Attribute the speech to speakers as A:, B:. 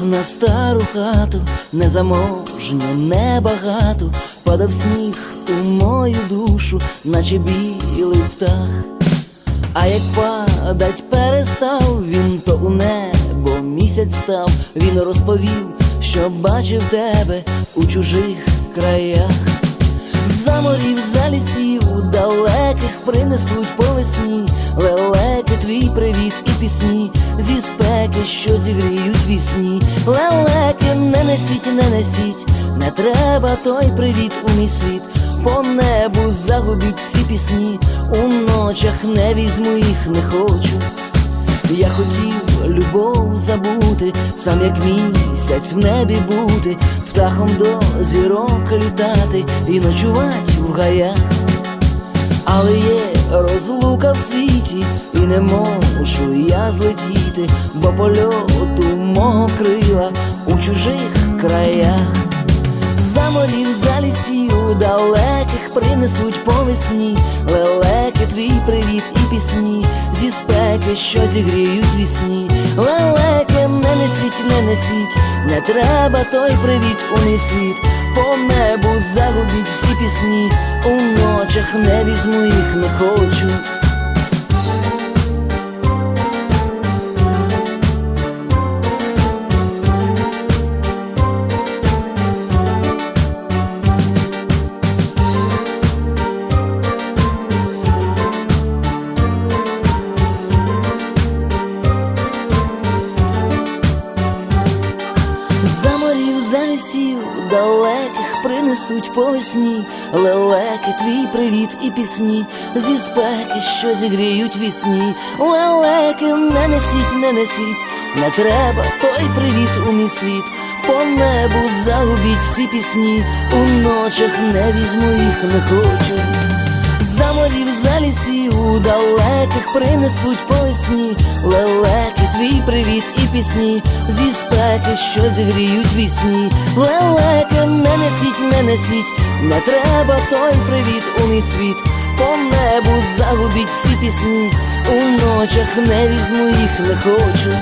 A: на стару хату, незаможню, небагато, падав сніг у мою душу, наче білий птах. А як падать перестав він, то у небо місяць став, він розповів, що бачив тебе у чужих краях. За морів, за лісів, далеких принесуть по весні Лелеки, твій привіт і пісні, зі спеки, що зігріють вісні. Лелеки, не несіть, не несіть, не треба той привіт у мій світ. По небу загубіть всі пісні, у ночах не візьму їх, не хочу. Я хотів любов забути, сам як місяць в небі бути, птахом до зірок літати і ночувати в гаях. Але є розлука в світі, і не можу я злетіти, бо польоту мого крила у чужих краях. За морів, за лісів далеких принесуть по весні Лелеки, твій привіт і пісні, зі спеки, що зігріють вісні. Лелеки, не несіть, не несіть, не треба той привіт у мій. По небу загубіть всі пісні, у ночах не візьму їх, не хочу. За лісів далеких принесуть по весні Лелеки, твій привіт і пісні, зі спеки, що зігріють вісні. Лелеки, не несіть, не несіть, не треба той привіт у мій світ. По небу загубіть всі пісні, у ночах не візьму їх, не хочу. За морів, у далеких принесуть поясні, Лелеки, твій привіт і пісні, зі спеки, що зігріють вісні. Лелеки, не несіть, не несіть, не треба той привіт у мій світ. По небу загубіть всі пісні, у ночах не візьму їх, не хочу.